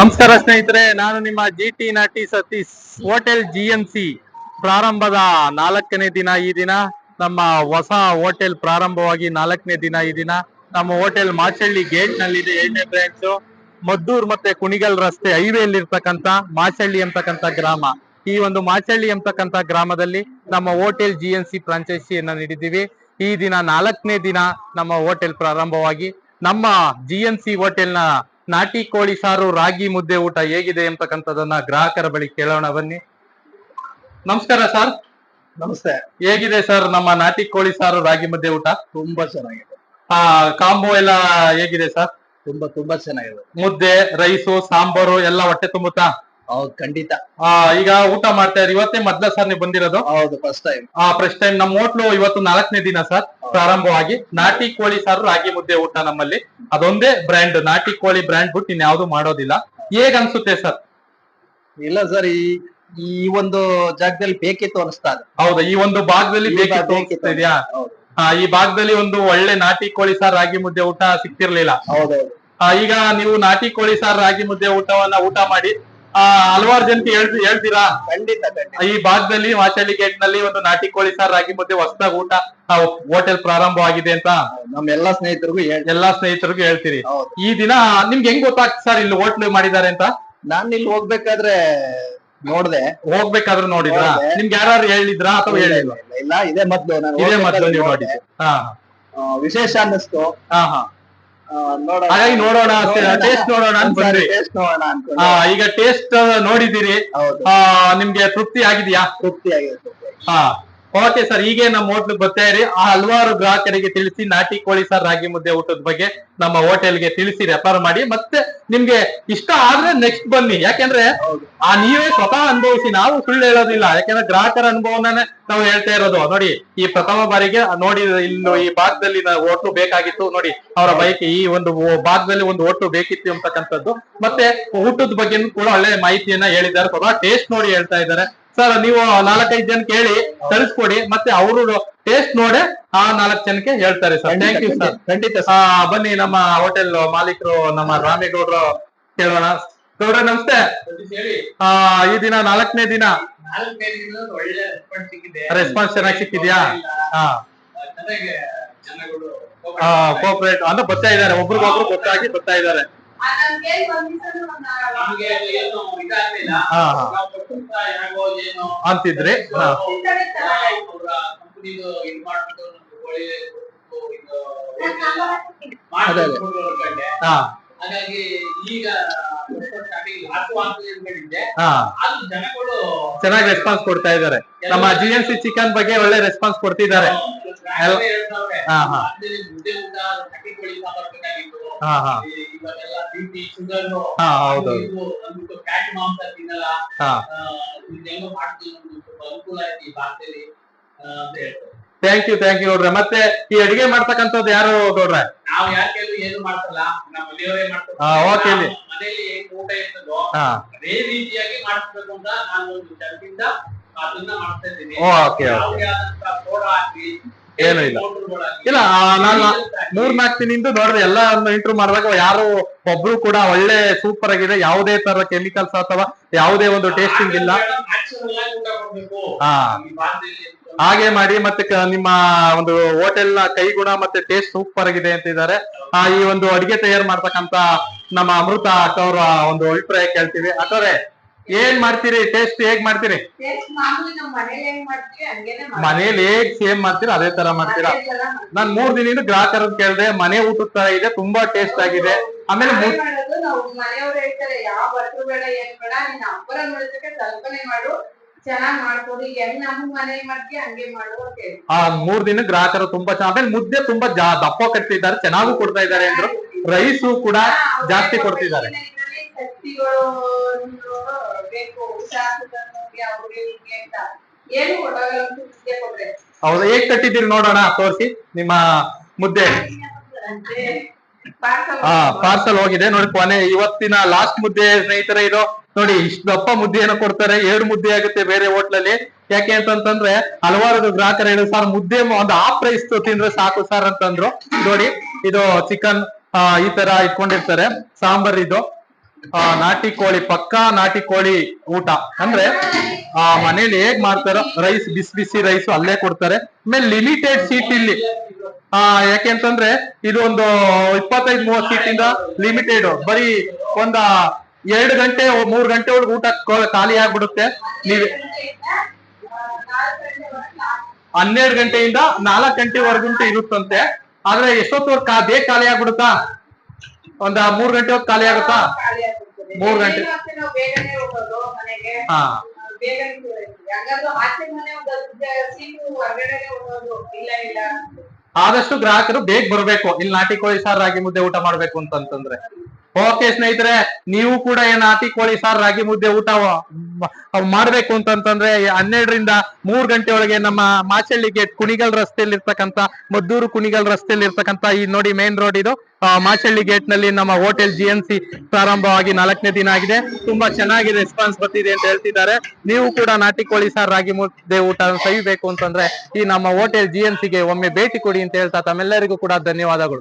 ನಮಸ್ಕಾರ ಸ್ನೇಹಿತರೆ, ನಾನು ನಿಮ್ಮ ಜಿ ಟಿ ನಾಟಿ Satish hotel G M C ಪ್ರಾರಂಭದ ನಾಲ್ಕನೇ ದಿನ ಈ ದಿನ. ನಮ್ಮ ಹೊಸ ಹೋಟೆಲ್ ಪ್ರಾರಂಭವಾಗಿ ನಾಲ್ಕನೇ ದಿನ ಈ ದಿನ. ನಮ್ಮ ಹೋಟೆಲ್ ಮಾಚಳ್ಳಿ ಗೇಟ್ ನಲ್ಲಿದೆ ಏಳನೇ ಬ್ರಾಂಚ್ ಮದ್ದೂರ್ ಮತ್ತೆ ಕುಣಿಗಲ್ ರಸ್ತೆ ಹೈವೇ ಇರ್ತಕ್ಕಂತ ಮಾಚಳ್ಳಿ ಅಂತಕ್ಕಂತ ಗ್ರಾಮ. ಈ ಒಂದು ಮಾಚಳ್ಳಿ ಅಂತಕ್ಕಂತ ಗ್ರಾಮದಲ್ಲಿ ನಮ್ಮ ಹೋಟೆಲ್ ಜಿ ಎನ್ ಸಿ ಫ್ರಾಂಚೈಸಿಯನ್ನ ನೀಡಿದ್ದೀವಿ. ಈ ದಿನ ನಾಲ್ಕನೇ ದಿನ ನಮ್ಮ ಹೋಟೆಲ್ ಪ್ರಾರಂಭವಾಗಿ ನಮ್ಮ ಜಿ ಎನ್ ಸಿ ಹೋಟೆಲ್ನ ನಾಟಿ ಕೋಳಿ ಸಾರು ರಾಗಿ ಮುದ್ದೆ ಊಟ ಹೇಗಿದೆ ಅಂತಕ್ಕಂಥದ್ದನ್ನ ಗ್ರಾಹಕರ ಬಳಿ ಕೇಳೋಣ ಬನ್ನಿ. ನಮಸ್ಕಾರ ಸರ್. ನಮಸ್ತೆ. ಹೇಗಿದೆ ಸರ್ ನಮ್ಮ ನಾಟಿ ಕೋಳಿ ಸಾರು ರಾಗಿ ಮುದ್ದೆ ಊಟ? ತುಂಬಾ ಚೆನ್ನಾಗಿದೆ. ಆ ಕಾಂಬೋ ಎಲ್ಲ ಹೇಗಿದೆ ಸರ್? ತುಂಬಾ ತುಂಬಾ ಚೆನ್ನಾಗಿದೆ. ಮುದ್ದೆ ರೈಸು ಸಾಂಬಾರು ಎಲ್ಲ ಹೊಟ್ಟೆ ತುಂಬುತ್ತಾ? ಹೌದು ಖಂಡಿತ. ಆ ಈಗ ಊಟ ಮಾಡ್ತಾ ಇದ್ರಿ ಇವತ್ತೇ ಮೊದ್ಲ ಸರ್ ನೀವು ಬಂದಿರೋದು. ಹೌದು ಫಸ್ಟ್ ಟೈಮ್ ಆ ಫಸ್ಟ್ ಟೈಮ್ ನಮ್ಮ ಹೋಟ್ಲು ಇವತ್ತು ನಾಲ್ಕನೇ ದಿನ ಸರ್ ಪ್ರಾರಂಭವಾಗಿ. ನಾಟಿ ಕೋಳಿ ಸಾರು ರಾಗಿ ಮುದ್ದೆ ಊಟ ನಮ್ಮಲ್ಲಿ. ಅದೊಂದೇ ಬ್ರ್ಯಾಂಡ್ ನಾಟಿ ಕೋಳಿ ಬ್ರ್ಯಾಂಡ್ ಬಿಟ್ಟು ಇನ್ಯಾವುದು ಮಾಡೋದಿಲ್ಲ. ಹೇಗ್ ಅನ್ಸುತ್ತೆ ಸರ್? ಇಲ್ಲ ಸರ್ ಈ ಈ ಒಂದು ಜಾಗದಲ್ಲಿ ಬೇಕಿತ್ತು ಅನಿಸ್ತಾ ಇದೆ. ಹೌದಾ ಈ ಒಂದು ಭಾಗದಲ್ಲಿ ಈ ಬೇಕಿತ್ತು ಭಾಗ ಅನ್ಸ್ತಾ ಇದೆಯಾ? ಹೌದು. ಆ, ಈ ಭಾಗದಲ್ಲಿ ಒಂದು ಒಳ್ಳೆ ನಾಟಿ ಕೋಳಿ ಸಾರು ರಾಗಿ ಮುದ್ದೆ ಊಟ ಸಿಕ್ತಿರ್ಲಿಲ್ಲ ಹೌದೌದು ಆ, ಈಗ ನೀವು ನಾಟಿ ಕೋಳಿ ಸಾರು ರಾಗಿ ಮುದ್ದೆ ಊಟವನ್ನ ಊಟ ಮಾಡಿ ಹಲವಾರು ಜನಕ್ಕೆ ಹೇಳ್ತಿ ಹೇಳ್ತೀರಾ ಖಂಡಿತ ಖಂಡಿತ. ಈ ಭಾಗದಲ್ಲಿ ಮಾಚಳ್ಳಿ ಗೇಟ್ನಲ್ಲಿ ಒಂದು ನಾಟಿ ಕೋಳಿ ಸಾರ್ ರಾಗಿ ಮುದ್ದೆ ಹೊಸದಾಗ ಊಟ ಹೋಟೆಲ್ ಪ್ರಾರಂಭವಾಗಿದೆ ಅಂತ ನಮ್ಮ ಎಲ್ಲಾ ಸ್ನೇಹಿತರಿಗೂ ಎಲ್ಲಾ ಸ್ನೇಹಿತರಿಗೂ ಹೇಳ್ತೀರಿ. ಈ ದಿನ ನಿಮ್ಗೆ ಹೆಂಗ್ ಗೊತ್ತಾಗ್ತದೆ ಸರ್ ಇಲ್ಲಿ ಹೋಟ್ಲ್ ಮಾಡಿದ್ದಾರೆ ಅಂತ? ನಾನ್ ಇಲ್ಲಿ ಹೋಗ್ಬೇಕಾದ್ರೆ ನೋಡ್ದೆ. ಹೋಗ್ಬೇಕಾದ್ರೂ ನೋಡಿದ್ರ? ನೋಡ್ದೆ. ನಿಮ್ಗೆ ಯಾರು ಹೇಳಿದ್ರಾ ಅಥವಾ ಹೇಳಿಲ್ಲ ಇಲ್ಲ, ಇದೇ ಮೊದ್ಲು ನಾನು ಇದೇ ಮೊದ್ಲು ನೀವು ಆ, ವಿಶೇಷ ಅನ್ನಿಸ್ತು. ಹಾ ಹಾ. ಹಾಗಾಗಿ ನೋಡೋಣ ಟೇಸ್ಟ್ ನೋಡೋಣ. ಅಂತ ಬಂದ್ರಿ ಟೇಸ್ಟ್ ನೋಡೋಣ ಅನ್ಕೊಂಡು ಈಗ ಟೇಸ್ಟ್ ನೋಡಿದಿರಿ ಹೌದು. ಆ, ನಿಮ್ಗೆ ತೃಪ್ತಿ ಆಗಿದೆಯಾ? ತೃಪ್ತಿ ಆಗಿದೆ ತೃಪ್ತಿ ಆಗಿದೆ. ಹಾ. ಓಕೆ ಸರ್ ಹೀಗೆ ನಮ್ಮ ಹೋಟ್ಲ್ ಬರ್ತಾ ಇರಿ ಆ ಹಲವಾರು ಗ್ರಾಹಕರಿಗೆ ತಿಳಿಸಿ ನಾಟಿ ಕೋಳಿ ಸರ್ ರಾಗಿ ಮುದ್ದೆ ಊಟದ ಬಗ್ಗೆ ನಮ್ಮ ಹೋಟೆಲ್ಗೆ ತಿಳಿಸಿ ರೆಫರ್ ಮಾಡಿ. ಮತ್ತೆ ನಿಮ್ಗೆ ಇಷ್ಟ ಆದ್ರೆ ನೆಕ್ಸ್ಟ್ ಬನ್ನಿ. ಯಾಕೆಂದ್ರೆ ಆ ನೀವೇ ಸ್ವತಃ ಅನುಭವಿಸಿ ನಾವು ಸುಳ್ಳು ಹೇಳೋದಿಲ್ಲ. ಯಾಕಂದ್ರೆ ಗ್ರಾಹಕರ ಅನುಭವನೇ ನಾವು ಹೇಳ್ತಾ ಇರೋದು. ನೋಡಿ ಈ ಪ್ರಥಮ ಬಾರಿಗೆ ನೋಡಿ ಇಲ್ಲಿ ಈ ಭಾಗದಲ್ಲಿ ಹೋಟ್ಲು ಬೇಕಾಗಿತ್ತು. ನೋಡಿ ಅವರ ಬೈಕ್ ಈ ಒಂದು ಭಾಗದಲ್ಲಿ ಒಂದು ಹೋಟ್ಲು ಬೇಕಿತ್ತು ಅಂತಕ್ಕಂಥದ್ದು. ಮತ್ತೆ ಊಟದ ಬಗ್ಗೆ ಕೂಡ ಒಳ್ಳೆ ಮಾಹಿತಿಯನ್ನ ಹೇಳಿದ್ದಾರೆ. ಸ್ವತಃ ಟೇಸ್ಟ್ ನೋಡಿ ಹೇಳ್ತಾ ಇದ್ದಾರೆ. ಸರ್ ನೀವು ನಾಲ್ಕೈದು ಜನ ಕೇಳಿ ತರಿಸ್ಕೊಡಿ ಮತ್ತೆ ಅವರು ಟೇಸ್ಟ್ ನೋಡಿ ಆ ನಾಲ್ಕು ಜನಕ್ಕೆ ಹೇಳ್ತಾರೆ ಸರ್ ಥ್ಯಾಂಕ್ ಯು ಸರ್ ಖಂಡಿತ ಬನ್ನಿ ನಮ್ಮ ಹೋಟೆಲ್ ಮಾಲೀಕರು ನಮ್ಮ ರಾಮೇಗೌಡರು ಕೇಳೋಣ. ಗೌಡ್ರ ನಮಸ್ತೆ. ಆ ಈ ದಿನ ನಾಲ್ಕನೇ ದಿನ? ರೆಸ್ಪಾನ್ಸ್ ಸಿಕ್ಕಿದೆ. ರೆಸ್ಪಾನ್ಸ್ ಚೆನ್ನಾಗಿ ಸಿಕ್ಕಿದ್ಯಾ? ಹಾ. ಕೋಪರೇಟ್ ಅಂದ್ರೆ ಬರ್ತಾ ಇದಾರೆ ಒಬ್ರಿಗೊಬ್ರು ಗೊತ್ತಾಗಿ ಬರ್ತಾ ಇದಾರೆ ಅಂತಿದ್ರಿ ಚೆನ್ನಾಗಿ ರೆಸ್ಪಾನ್ಸ್ ಕೊಡ್ತಾ ಇದಾರೆ ನಮ್ಮ ಜಿ ಎನ್ ಸಿ ಚಿಕನ್ ಬಗ್ಗೆ ಒಳ್ಳೆ ರೆಸ್ಪಾನ್ಸ್ ಕೊಡ್ತಿದ್ದಾರೆ. ಥ್ಯಾಂಕ್ ಯು ಥ್ಯಾಂಕ್ ಯು ನೋಡ್ರೆ ಮತ್ತೆ ಈ ಅಡಿಗೆ ಮಾಡ್ತಕ್ಕಂಥದ್ದು ಯಾರು ನೋಡ್ರೆ ನಾವು ಯಾಕೆಲ್ಲೂ ಏನು ಮಾಡ್ಸಲ್ಲ. ನಮ್ಮ ಮನೆಯವರೇ ಮಾಡ್ತಾರೆ ಹಾ, okay ಇಲ್ಲಿ. ಮನೆಯಲ್ಲಿ ಏನ್ ಊಟ ಇರ್ತದೋ ಹಾ. ಅದೇ ರೀತಿಯಾಗಿ ಮಾಡಿಸ್ಬೇಕು ಅಂತ ನಾನು ಒಂದು ಜನದಿಂದ ಅದನ್ನ ಮಾಡ್ತಾ ಇದ್ದೀನಿ. ಸೋಡಾ ಹಾಕಿ ಏನೂ ಇಲ್ಲ. ಇಲ್ಲ ನಾನು ಮೂರ್ ನಾಲ್ಕು ದಿನದಿಂದ ನೋಡಿದ್ರೆ ಎಲ್ಲ ಇಂಟರ್ವ್ಯೂ ಮಾಡಿದಾಗ ಯಾರು ಒಬ್ರು ಕೂಡ ಒಳ್ಳೆ ಸೂಪರ್ ಆಗಿದೆ, ಯಾವುದೇ ತರ ಕೆಮಿಕಲ್ಸ್ ಅಥವಾ ಯಾವುದೇ ಒಂದು ಟೇಸ್ಟಿಂಗ್ ಇಲ್ಲ ಹಾ. ಹಾಗೆ ಮಾಡಿ ಮತ್ತೆ ನಿಮ್ಮ ಒಂದು ಹೋಟೆಲ್ನ ಕೈಗುಣ ಮತ್ತೆ ಟೇಸ್ಟ್ ಸೂಪರ್ ಆಗಿದೆ ಅಂತಿದ್ದಾರೆ ಆ, ಈ ಒಂದು ಅಡಿಗೆ ತಯಾರು ಮಾಡ್ತಕ್ಕಂತ ನಮ್ಮ ಅಮೃತ ಅಕ್ಕ ಒಂದು ಅಭಿಪ್ರಾಯ ಕೇಳ್ತೀವಿ ಅಕ್ಕವ್ರೆ ಏನ್ ಮಾಡ್ತೀರಿ? ಟೇಸ್ಟ್ ಹೇಗ್ ಮಾಡ್ತೀರಿ? ಮನೇಲಿ ಹೆಂಗ್ ಸೇಮ್ ಮಾಡ್ತೀರಾ? ಅದೇ ತರ ಮಾಡ್ತೀರಾ. ನಾನ್ ಮೂರ್ ದಿನ ಗ್ರಾಹಕರ ಕೇಳಿದೆ ಮನೆ ಊಟದ ತರ ಇದೆ ತುಂಬಾ ಟೇಸ್ಟ್ ಆಗಿದೆ. ಆಮೇಲೆ ಮೂರ್ ದಿನ ಗ್ರಾಹಕರು ತುಂಬಾ ಚೆನ್ನಾಗಿ ಆಮೇಲೆ ಮುದ್ದೆ ತುಂಬಾ ದಪ್ಪ ಕಟ್ತಿದ್ದಾರೆ ಚೆನ್ನಾಗೂ ಕೊಡ್ತಾ ಇದ್ದಾರೆ ಅಂದ್ರು. ರೈಸು ಕೂಡ ಜಾಸ್ತಿ ಕೊಡ್ತಿದ್ದಾರೆ. ಶಕ್ತಿಗಳು ಬೇಕು ಅವ್ರಿಗೆ ಅಂತ. ಏನು ಕೊಟ್ರೆ? ಹೌದಾ ಹೇಗ್ ಕಟ್ಟಿದ್ದೀರಿ ನೋಡೋಣ ತೋರಿಸಿ. ನಿಮ್ಮ ಮುದ್ದೆ. ಹಾ ಪಾರ್ಸಲ್ ಹೋಗಿದೆ. ನೋಡಿ ಕೊನೆ ಇವತ್ತಿನ ಲಾಸ್ಟ್ ಮುದ್ದೆ ಸ್ನೇಹಿತರೆ ಇದು. ನೋಡಿ ಇಷ್ಟು ದಪ್ಪ ಮುದ್ದೆಯನ್ನು ಕೊಡ್ತಾರೆ. ಎರಡು ಮುದ್ದೆ ಆಗುತ್ತೆ ಬೇರೆ ಹೋಟ್ಲಲ್ಲಿ. ಯಾಕೆ ಅಂತಂತಂದ್ರೆ ಹಲವಾರು ಗ್ರಾಹಕರು ಹೇಳಿದ್ರು ಸರ್ ಮುದ್ದೆ ಒಂದು ಆ ಪ್ರೈಸ್ ತಿಂದ್ರೆ ಸಾಕು ಸರ್ ಅಂತಂದ್ರು. ನೋಡಿ ಇದು ಚಿಕನ್ ಈ ತರ ಇಟ್ಕೊಂಡಿರ್ತಾರೆ. ಸಾಂಬಾರ್ ಇದು. ನಾಟಿ ಕೋಳಿ, ಪಕ್ಕಾ ನಾಟಿ ಕೋಳಿ ಊಟ. ಅಂದ್ರೆ, ಆ, ಮನೇಲಿ ಹೇಗ್ ಮಾಡ್ತಾರೋ ರೈಸ್ ಬಿಸಿ ಬಿಸಿ ರೈಸ್ ಅಲ್ಲೇ ಕೊಡ್ತಾರೆ. ಆಮೇಲೆ ಲಿಮಿಟೆಡ್ ಸೀಟ್ ಇಲ್ಲಿ. ಆ ಯಾಕೆಂತಂದ್ರೆ ಇದು ಒಂದು ಇಪ್ಪತ್ತೈದು ಮೂವತ್ ಸೀಟ್ ಇಂದ ಲಿಮಿಟೆಡ್ ಬರೀ ಒಂದ ಎರಡು ಗಂಟೆ, ಮೂರ್ ಗಂಟೆ ಒಳಗೆ ಊಟ ಖಾಲಿ ಆಗ್ಬಿಡುತ್ತೆ. ನೀವ್ ಹನ್ನೆರಡು ಗಂಟೆಯಿಂದ ನಾಲ್ಕು ಗಂಟೆವರೆಗುಂಟು ಇರುತ್ತಂತೆ. ಆದ್ರೆ ಎಷ್ಟೊತ್ತವರೆಗೆ ಬೇಗ ಖಾಲಿ ಆಗ್ಬಿಡುತ್ತಾ? ಒಂದ ಮೂರ್ ಗಂಟೆ ಹೊತ್ತು ಖಾಲಿ ಆಗುತ್ತಾ? ಖಾಲಿ ಆಗ್ಬಿಡ್ತದೆ. ಮೂರ್ ಗಂಟೆ. ಬೆಳಿಗ್ಗೆ ಮತ್ತೆ ನಾವು ಬೇಗನೆ ಹೋಗೋದು ಮನೆಗೆ. ಹಾ. ಬೇಗನೆ ಕೂರೈತಿ ಹಂಗಾದ್ರೆ ಆಚೆ ಮನೆ ಒಂದು ಹತ್ತು ಸೀಟು ಹೊರಗಡೆನೆ ಹೋಗೋದು ಇಲ್ಲ ಇಲ್ಲ. ಆದಷ್ಟು ಗ್ರಾಹಕರು ಬೇಗ ಬರ್ಬೇಕು. ಇಲ್ಲಿ ನಾಟಿ ಕೋಳಿ ಸಾರು ರಾಗಿ ಮುದ್ದೆ ಊಟ ಮಾಡ್ಬೇಕು ಅಂತಂತಂದ್ರೆ. ಓಕೆ ಸ್ನೇಹಿತರೆ, ನೀವು ಕೂಡ ಏನ್ ನಾಟಿ ಕೋಳಿ ಸಾರ್ ರಾಗಿ ಮುದ್ದೆ ಊಟ ಮಾಡ್ಬೇಕು ಅಂತಂತಂದ್ರೆ ಹನ್ನೆರಡರಿಂದ ಮೂರ್ ಗಂಟೆ ಒಳಗೆ ನಮ್ಮ ಮಾಚಳ್ಳಿ ಗೇಟ್ ಕುಣಿಗಲ್ ರಸ್ತೆಯಲ್ಲಿ ಇರ್ತಕ್ಕಂತ ಮದ್ದೂರು ಕುಣಿಗಲ್ ರಸ್ತೆಯಲ್ಲಿ ಇರ್ತಕ್ಕಂತ ಈ ನೋಡಿ ಮೇನ್ ರೋಡ್ ಇದು. ಮಾಚಳ್ಳಿ ಗೇಟ್ನಲ್ಲಿ ನಮ್ಮ ಹೋಟೆಲ್ ಜಿ ಎನ್ ಸಿ ಪ್ರಾರಂಭವಾಗಿ ನಾಲ್ಕನೇ ದಿನ ಆಗಿದೆ. ತುಂಬಾ ಚೆನ್ನಾಗಿ ರೆಸ್ಪಾನ್ಸ್ ಬರ್ತಿದೆ ಅಂತ ಹೇಳ್ತಿದ್ದಾರೆ. ನೀವು ಕೂಡ ನಾಟಿ ಕೋಳಿ ಸಾರ್ ರಾಗಿ ಮುದ್ದೆ ಊಟ ಸವಿಬೇಕು ಅಂತಂದ್ರೆ ಈ ನಮ್ಮ ಹೋಟೆಲ್ ಜಿ ಎನ್ ಸಿಗೆ ಒಮ್ಮೆ ಭೇಟಿ ಕೊಡಿ ಅಂತ ಹೇಳ್ತಾ ತಮ್ಮೆಲ್ಲರಿಗೂ ಕೂಡ ಧನ್ಯವಾದಗಳು.